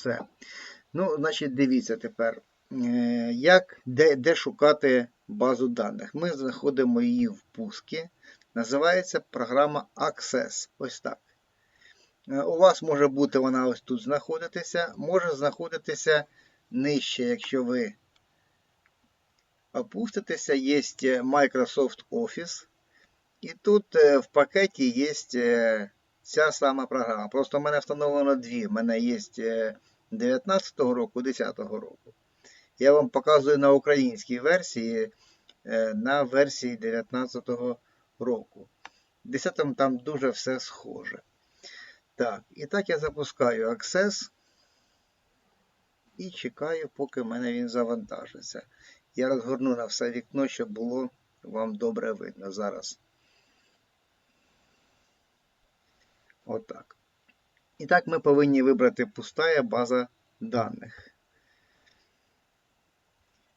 Все. Ну, значить, дивіться тепер, е, як, де, де шукати базу даних. Ми знаходимо її в пускі. Називається програма Access. Ось так. Е, У вас може бути вона ось тут знаходитися, може знаходитися нижче, якщо ви опуститеся, є Microsoft Office. І тут е, в пакеті є е, ця сама програма. Просто в мене встановлено дві. У мене є 2019 року, 2010 року. Я вам показую на українській версії, е, на версії 2019 року. В 10 там дуже все схоже. Так, і так я запускаю Access і чекаю, поки в мене він завантажиться. Я розгорну на все вікно, щоб було вам добре видно зараз. Отак. І так ми повинні вибрати пустая база даних.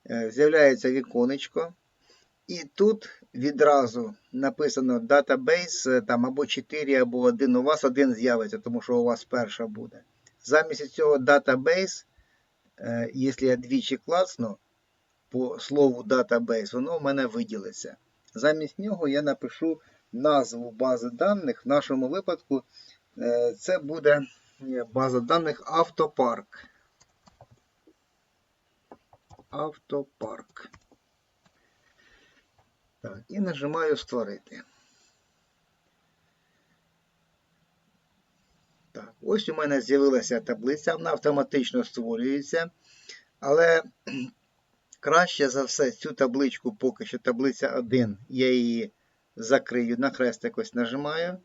Е, З'являється віконечко. І тут відразу написано Database е, там або 4, або 1. У вас один з'явиться, тому що у вас перша буде. Замість цього Database, е, якщо я двічі клацну по слову Database, воно в мене виділиться. Замість нього я напишу назву бази даних. В нашому випадку це буде е, база даних Автопарк. Автопарк. Так, і нажимаю Створити. Так, ось у мене з'явилася таблиця, вона автоматично створюється. Але краще за все цю табличку, поки що таблиця 1, я її закрию, на хрестик ось нажимаю.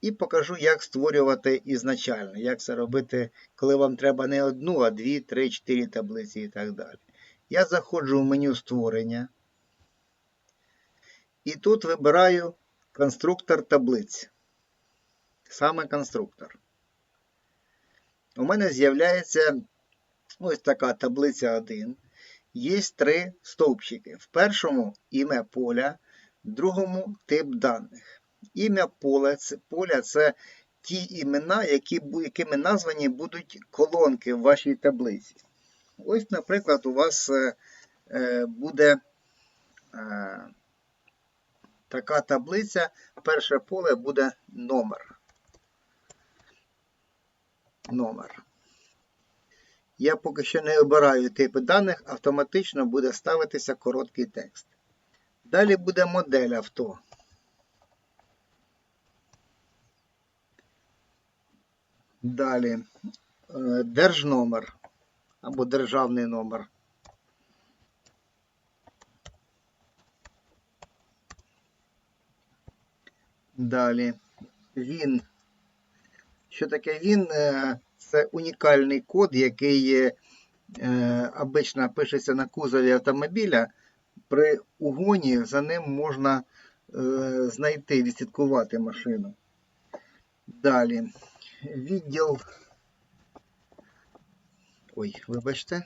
І покажу, як створювати ізначально, як це робити, коли вам треба не одну, а дві, три, чотири таблиці і так далі. Я заходжу в меню створення. І тут вибираю конструктор таблиць. Саме конструктор. У мене з'являється ось така таблиця 1. Є три стовпчики. В першому ім'я поля, в другому тип даних. Ім'я поля це, поля це ті імена, які, якими названі будуть колонки в вашій таблиці. Ось, наприклад, у вас е, е, буде е, така таблиця. Перше поле буде номер. Номер. Я поки що не обираю типи даних, автоматично буде ставитися короткий текст. Далі буде модель авто. Далі е, держномер або державний номер. Далі він. Що таке він? Е, Це унікальний код, який е, обично пишеться на кузові автомобіля. При угоні за ним можна знайти, відслідкувати машину. Далі. Відділ. Ой, вибачте,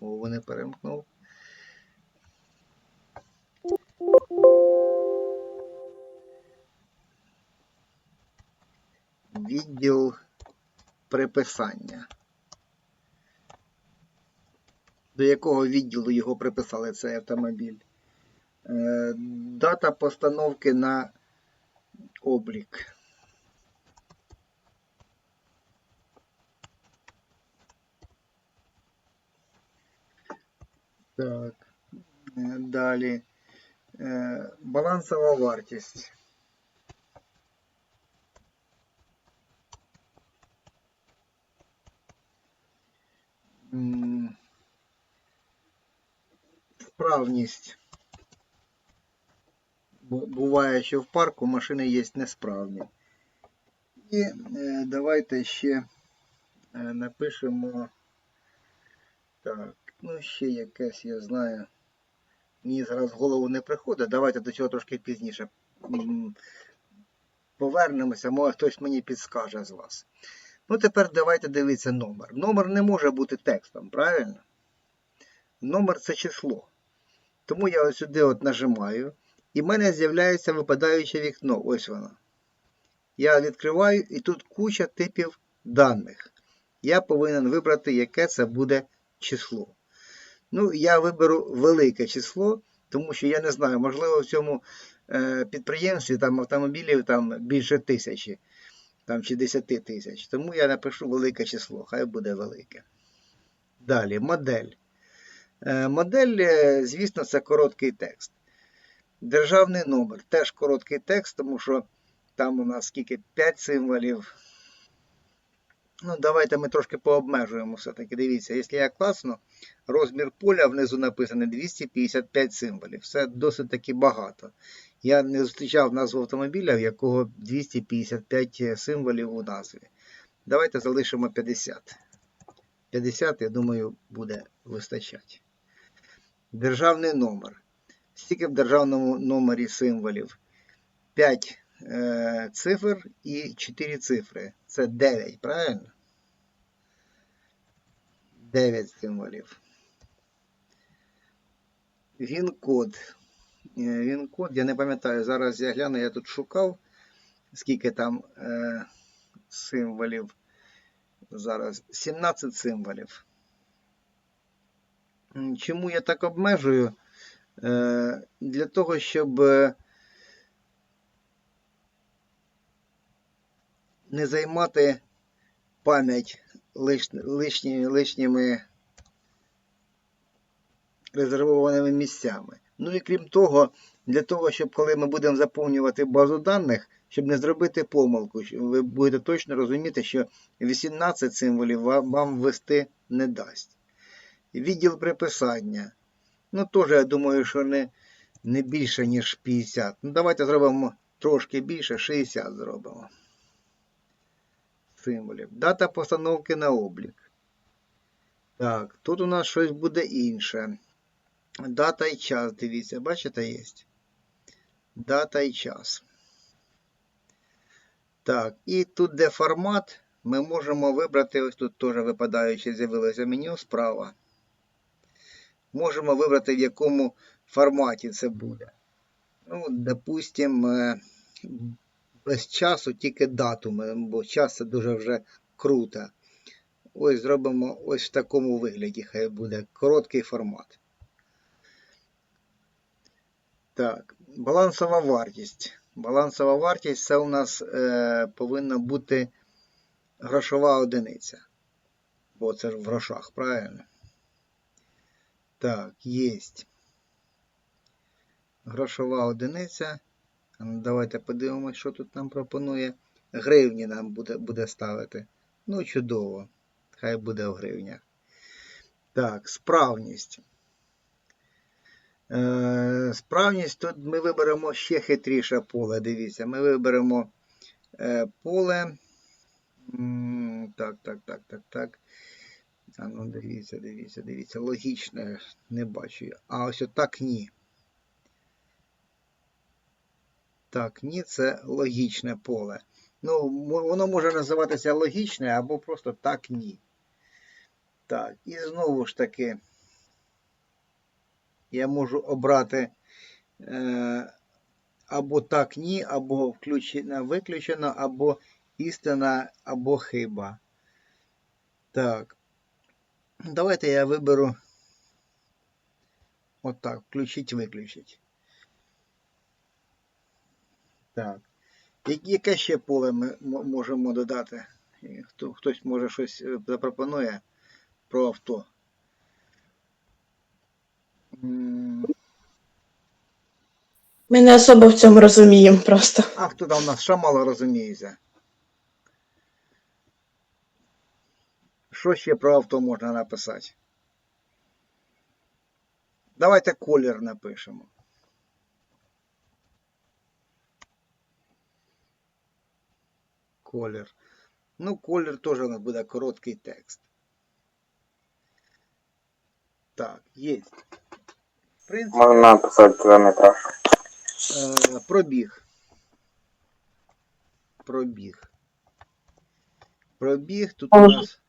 мову не перемкнув. Відділ приписання. До якого відділу його приписали цей автомобіль? Е, Дата постановки на облік. Так. Е, Далі. Е, Балансова вартість. Вправність. Буває, що в парку машини є несправні. І е, давайте ще е, напишемо. Так, ну ще якесь, я знаю. Мені зараз в голову не приходить. Давайте до цього трошки пізніше повернемося, може хтось мені підскаже з вас. Ну, тепер давайте дивитися номер. Номер не може бути текстом, правильно? Номер це число. Тому я ось сюди от нажимаю, і в мене з'являється випадаюче вікно. Ось воно. Я відкриваю, і тут куча типів даних. я повинен вибрати, яке це буде число. Ну, я виберу велике число, тому що я не знаю, можливо, в цьому е, підприємстві там автомобілів там більше тисячі там, чи 10 тисяч. Тому я напишу велике число, хай буде велике. Далі, модель. Е, Модель, е, звісно, це короткий текст. Державний номер теж короткий текст, тому що там у нас скільки 5 символів. Ну, давайте ми трошки пообмежуємо все-таки. Дивіться, якщо я класно, розмір поля внизу написано 255 символів. Це досить таки багато. Я не зустрічав назву автомобіля, в якого 255 символів у назві. Давайте залишимо 50. 50, я думаю, буде вистачати. Державний номер. Скільки в державному номері символів? 5 е, цифр і 4 цифри. Це 9, правильно? 9 символів. Він-код. Е, Він-код, я не пам'ятаю, зараз я гляну, я тут шукав, скільки там е, символів. Зараз 17 символів. Чому я так обмежую? Е, для того, щоб е, не займати пам'ять лишні, лишніми резервованими місцями. Ну і крім того, для того, щоб коли ми будемо заповнювати базу даних, щоб не зробити помилку, ви будете точно розуміти, що 18 символів вам, ввести не дасть. Відділ приписання. Ну, теж, я думаю, що не, не більше, ніж 50. Ну, давайте зробимо трошки більше, 60 зробимо. Символів. Дата постановки на облік. Так, тут у нас щось буде інше. Дата і час, дивіться, бачите, є. Дата і час. Так, і тут, де формат, ми можемо вибрати, ось тут теж випадаючи, з'явилося меню справа. Можемо вибрати, в якому форматі це буде. Ну, допустим, е, без часу тільки датуми, бо час це дуже вже круто. Ось зробимо ось в такому вигляді, хай буде короткий формат. Так, балансова вартість. Балансова вартість це у нас е, повинна бути грошова одиниця. Бо це ж в грошах, правильно? Так, є. Грошова одиниця. Ну, Давайте подивимось, що тут нам пропонує. Гривні нам буде, буде ставити. Ну, чудово. Хай буде в гривнях. Так, справність. Е, справність тут ми виберемо ще хитріше поле. Дивіться, ми виберемо е, поле. Так, так, так, так, так. А ну дивіться, дивіться, дивіться. Логічне не бачу. А ось отак ні. Так, ні, це логічне поле. Ну, воно може називатися логічне або просто так ні. Так, і знову ж таки, я можу обрати е, або так ні, або включено, виключено, або істина, або хиба. Так. Давайте я виберу отак, включить, виключить. Так. Яке ще поле ми можемо додати? Хто, хтось може щось е, запропонує про авто. Ми не особо в цьому розуміємо просто. А хто там у нас ще мало розуміється? Що ще про авто можна написати? Давайте колір напишемо. Колір. Ну, колір теж у нас буде короткий текст. Так, є. В принципі, Можна написати кілометраж. Е, пробіг. Пробіг. Пробіг тут у нас.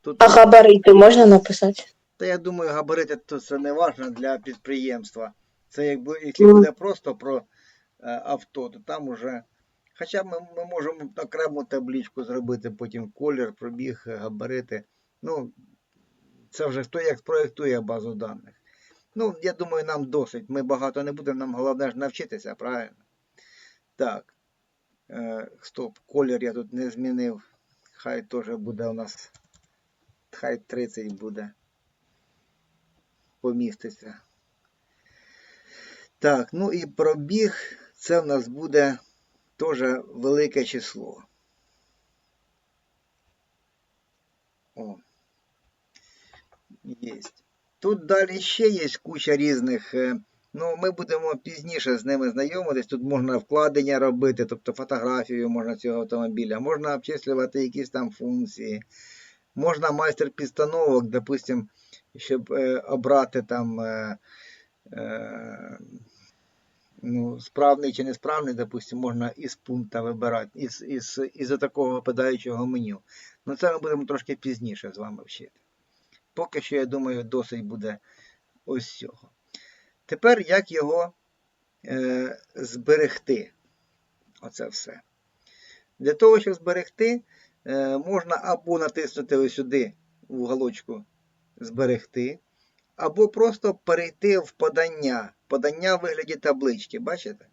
Тут, А габарити можна написати? та я думаю, габарити то це не важно для підприємства. Це якби, якщо буде просто про е, авто, то там уже Хоча ми, ми можемо окрему табличку зробити, потім колір, пробіг, габарити. Ну, це вже хто як проєктує базу даних. Ну, я думаю, нам досить. Ми багато не будемо, нам головне ж навчитися, правильно? Так. Е, стоп, колір я тут не змінив. Хай теж буде у нас. Хай 30 буде. Поміститься. Так, ну і пробіг. Це в нас буде теж велике число. О. Єсть. Тут далі ще є куча різних. е, Ну, ми будемо пізніше з ними знайомитись. Тут можна вкладення робити, тобто фотографію можна цього автомобіля, можна обчислювати якісь там функції. Можна майстер підстановок, допустим, щоб е, обрати там е, е, ну, справний чи несправний, допустим, можна із пункта вибирати, із, із, із такого випадаючого меню. Ну це ми будемо трошки пізніше з вами вчити. Поки що, я думаю, досить буде ось цього. Тепер як його е, зберегти? Оце все. Для того, щоб зберегти, е, можна або натиснути ось сюди в уголочку зберегти, або просто перейти в подання. Подання в вигляді таблички. Бачите?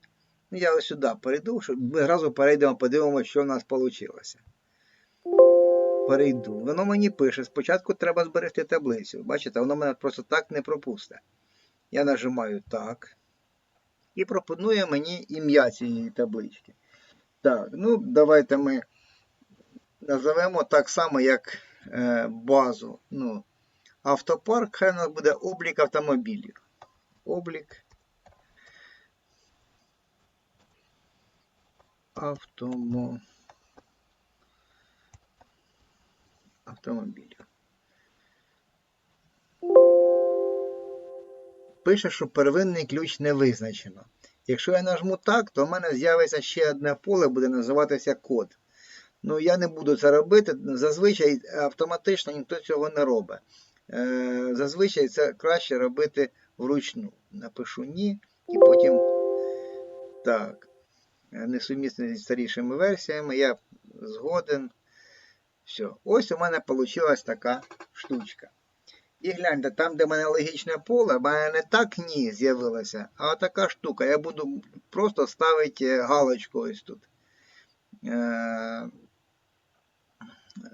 Ну, я ось сюди перейду, щоб ми одразу перейдемо, подивимося, що в нас вийшло. Перейду. Воно мені пише, спочатку треба зберегти таблицю. Бачите, воно мене просто так не пропусте. Я нажимаю так. І пропонує мені ім'я цієї таблички. Так, ну давайте ми називемо так само, як е, базу. Ну, автопарк, хай у нас буде облік автомобілів. Облік. Автомо... автомобілів. Пише, що первинний ключ не визначено. Якщо я нажму так, то в мене з'явиться ще одне поле, буде називатися код. Ну, я не буду це робити. Зазвичай автоматично ніхто цього не робить. Е, Зазвичай це краще робити вручну. Напишу ні, і потім так. Несумісно зі старішими версіями. Я згоден. Все. Ось у мене вийшла така штучка. І гляньте, там, де в мене логічне поле, в мене не так ні з'явилося, а така штука. Я буду просто ставити галочку ось тут. Е-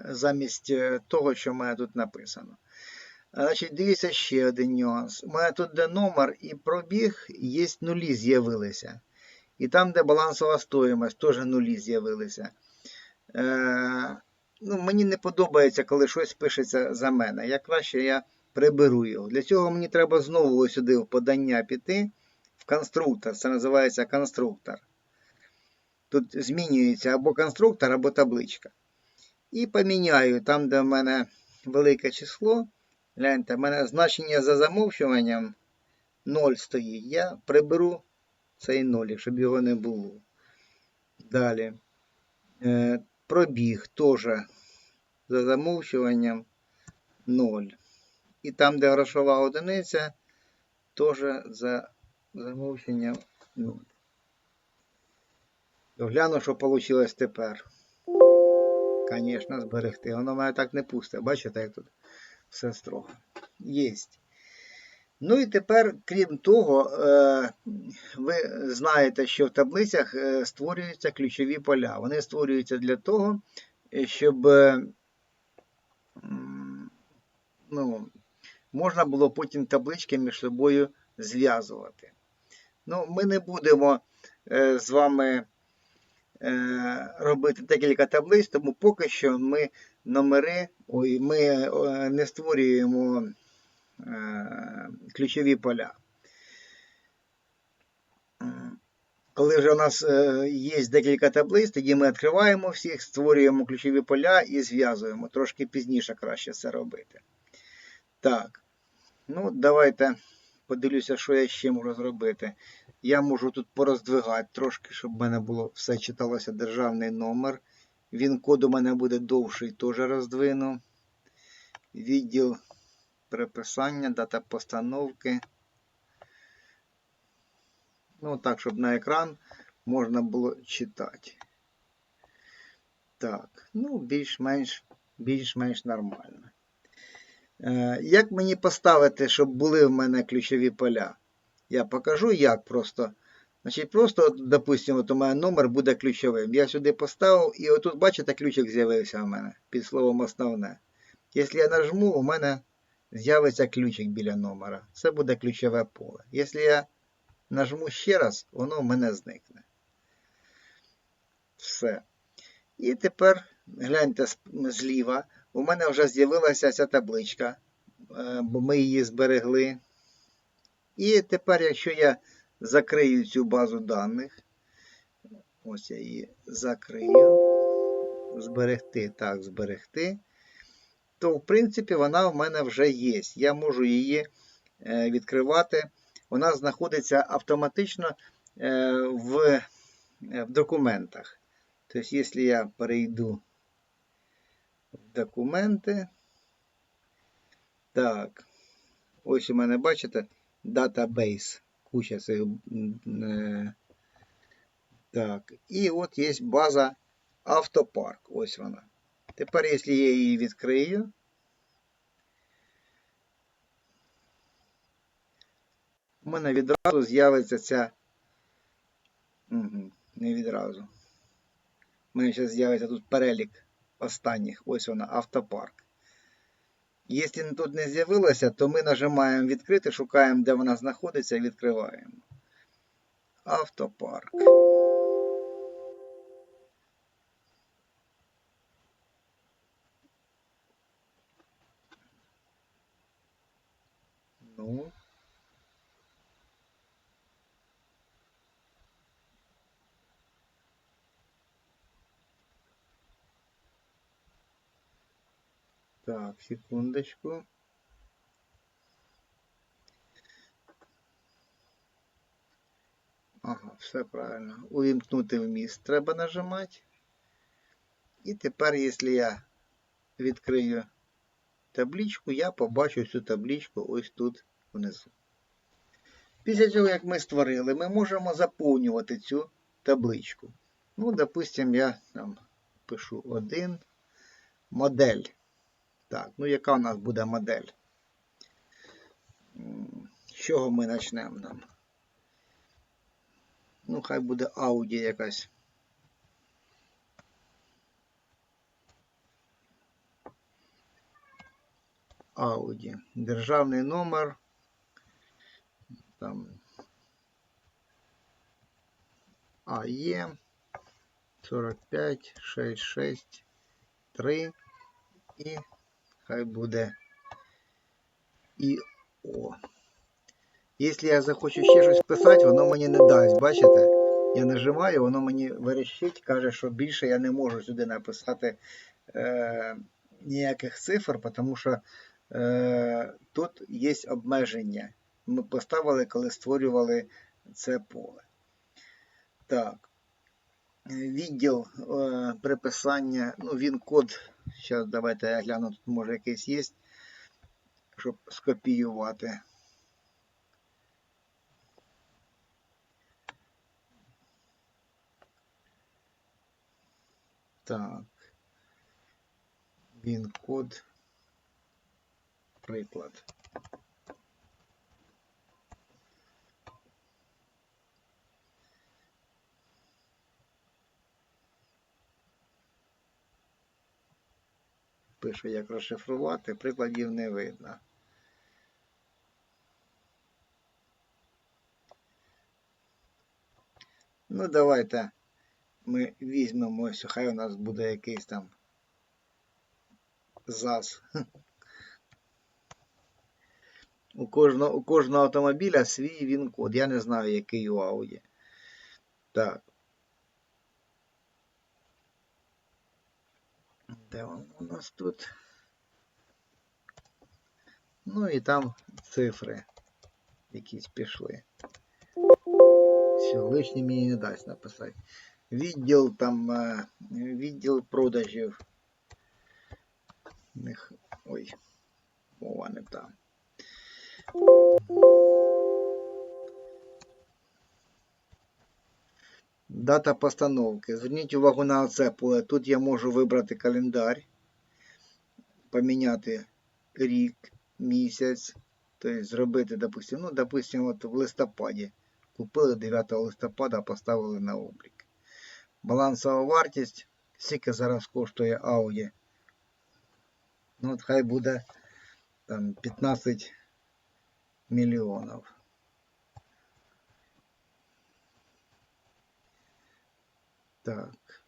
замість того, що в мене тут написано. Значить, дивіться ще один нюанс. У мене тут де номер і пробіг, є нулі з'явилися. І там, де балансова стоїмость, теж нулі з'явилися. Е- ну, Мені не подобається, коли щось пишеться за мене. Я краще я приберу його. Для цього мені треба знову сюди в подання піти в конструктор. Це називається конструктор. Тут змінюється або конструктор, або табличка. І поміняю там, де в мене велике число. Гляньте, в мене значення за замовчуванням 0 стоїть. Я приберу цей 0, щоб його не було. Далі. Е, пробіг теж за замовчуванням 0. І там, де грошова одиниця, теж за замовченням 0. Гляну, що вийшло тепер. Звісно, зберегти. Воно мене так не пусте. Бачите, як тут все строго. Єсть. Ну і тепер, крім того, е, ви знаєте, що в таблицях е, створюються ключові поля. Вони створюються для того, щоб е, ну, можна було потім таблички між собою зв'язувати. Ну, Ми не будемо з вами робити декілька таблиць, тому поки що ми номери, ой, ми не створюємо ключові поля. Коли вже у нас є декілька таблиць, тоді ми відкриваємо всіх, створюємо ключові поля і зв'язуємо. Трошки пізніше краще це робити. Так, ну давайте подивлюся, що я ще можу зробити. Я можу тут пороздвигати трошки, щоб в мене було все читалося державний номер. Він код у мене буде довший, теж роздвину. Відділ переписання, дата постановки. Ну, так, щоб на екран можна було читати. Так, ну, більш-менш більш-менш нормально. Е, як мені поставити, щоб були в мене ключові поля? Я покажу, як просто. Значить, просто, допустимо, от у мене номер буде ключовим. Я сюди поставив, і отут, бачите, ключик з'явився у мене під словом основне. Якщо я нажму, у мене з'явиться ключик біля номера. Це буде ключове поле. Якщо я нажму ще раз, воно в мене зникне. Все. І тепер гляньте зліва. У мене вже з'явилася ця табличка, е, бо ми її зберегли. І тепер, якщо я закрию цю базу даних, ось я її закрию, зберегти, так, зберегти, то в принципі вона в мене вже є. Я можу її е, відкривати. Вона знаходиться автоматично е, в, е, в документах. Тобто, якщо я перейду в документи, так, ось у мене, бачите, датабейс, куча цих. е, Так, і от є база автопарк. Ось вона. Тепер, якщо я її відкрию, у мене відразу з'явиться ця. Угу, не відразу. У мене зараз з'явиться тут перелік останніх. Ось вона, автопарк. Якщо тут не з'явилося, то ми нажимаємо відкрити, шукаємо, де вона знаходиться, і відкриваємо. Автопарк. Ну. Так, секундочку. Ага, все правильно. Увімкнути вміст треба нажимати. І тепер, якщо я відкрию табличку, я побачу цю табличку ось тут внизу. Після цього, як ми створили, ми можемо заповнювати цю табличку. Ну, допустимо, я там пишу один модель. Так, ну яка у нас буде модель? З чого ми почнемо нам? Ну, хай буде Audi якась. Audi. Державний номер. Там АЕ 45 66 3 і хай буде і О. Якщо я захочу ще щось писати, воно мені не дасть. Бачите? Я нажимаю, воно мені верещить, каже, що більше я не можу сюди написати е, ніяких цифр, тому що е, тут є обмеження. Ми поставили, коли створювали це поле. Так. Відділ е, приписання, ну, він код. Зараз давайте я гляну, тут може якийсь є, щоб скопіювати. Так. Він код. Приклад. Пишу, як розшифрувати, прикладів не видно. Ну, давайте ми візьмемо хай у нас буде якийсь там ЗАЗ. У кожного, у кожного автомобіля свій він код. Я не знаю, який у Audi. Так. Де він у нас тут? Ну і там цифри якісь пішли. Все, лишнє мені не дасть написати. Відділ там, е, відділ продажів. Них... Ой, мова не та. Дата постановки. Зверніть увагу на це поле. Тут я можу вибрати календар, поміняти рік, місяць, тобто зробити, допустимо, ну, допустимо, от в листопаді. Купили 9 листопада, поставили на облік. Балансова вартість. Скільки зараз коштує Audi? Ну, от хай буде там 15 мільйонів. Так.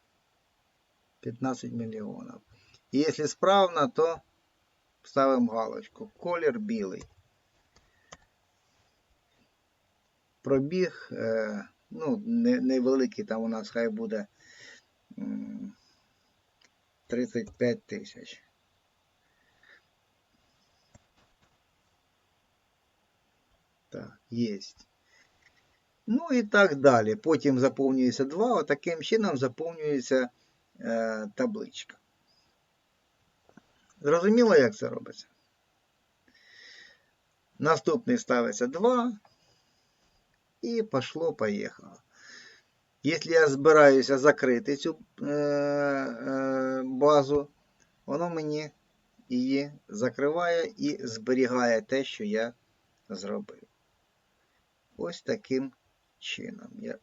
15 мільйонів. Якщо справно, то ставимо галочку. Колір білий. Пробіг, е, ну, невеликий, там у нас хай буде 35 тисяч. Так, єсть. Ну і так далі. Потім заповнюється 2, отаким чином заповнюється е, табличка. Зрозуміло, як це робиться? Наступний ставиться 2. І пошло, поїхало. Якщо я збираюся закрити цю е, е, базу, воно мені її закриває і зберігає те, що я зробив. Ось таким чином. Я